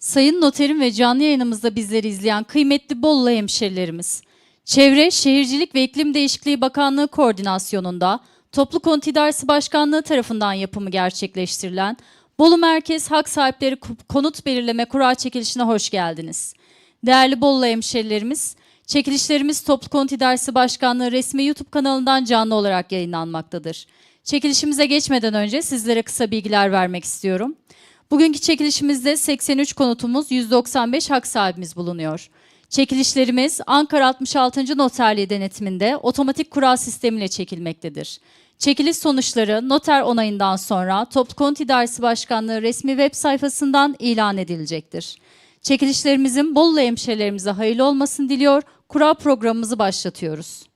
Sayın Noterim ve canlı yayınımızda bizleri izleyen kıymetli Bollu hemşerilerimiz, Çevre, Şehircilik ve İklim Değişikliği Bakanlığı koordinasyonunda Toplu Konut İdaresi Başkanlığı tarafından yapımı gerçekleştirilen Bolu Merkez Hak Sahipleri Konut Belirleme Kura Çekilişine hoş geldiniz. Değerli Bollu hemşerilerimiz, çekilişlerimiz Toplu Konut İdaresi Başkanlığı resmi YouTube kanalından canlı olarak yayınlanmaktadır. Çekilişimize geçmeden önce sizlere kısa bilgiler vermek istiyorum. Bugünkü çekilişimizde 83 konutumuz, 195 hak sahibimiz bulunuyor. Çekilişlerimiz Ankara 66. Noterliği denetiminde otomatik kura sistemiyle çekilmektedir. Çekiliş sonuçları noter onayından sonra Toplu Konut İdaresi Başkanlığı resmi web sayfasından ilan edilecektir. Çekilişlerimizin Bolu hemşehrilerimize hayırlı olmasını diliyor. Kura programımızı başlatıyoruz.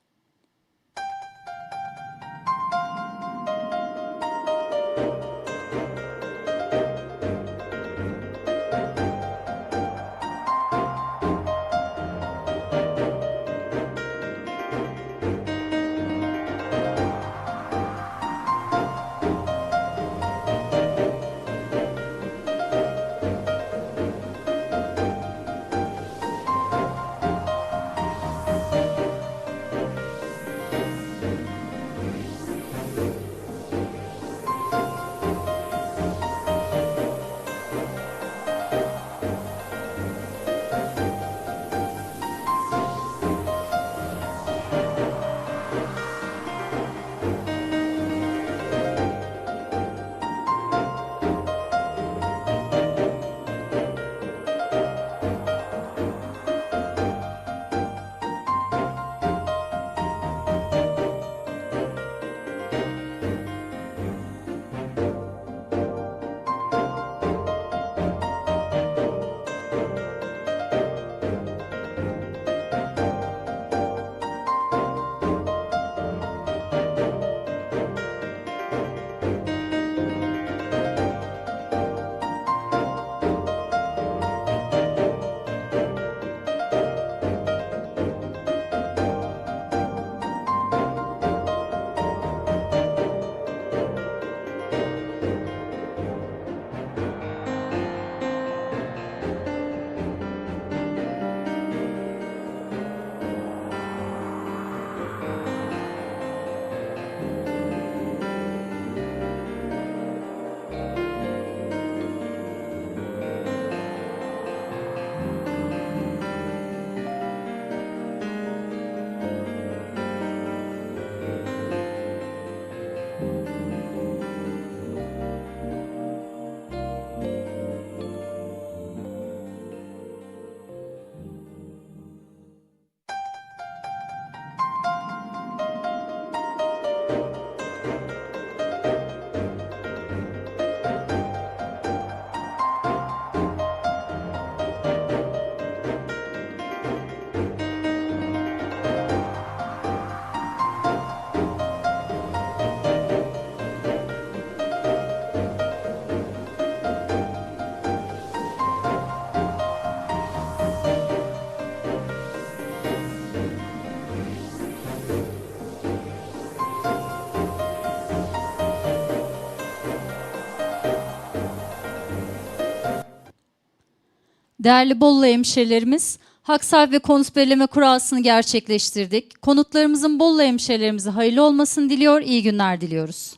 Değerli Bollu hemşerilerimiz, hak sahibi ve konut belirleme kurasını gerçekleştirdik. Konutlarımızın Bollu hemşerilerimize hayırlı olmasını diliyor, iyi günler diliyoruz.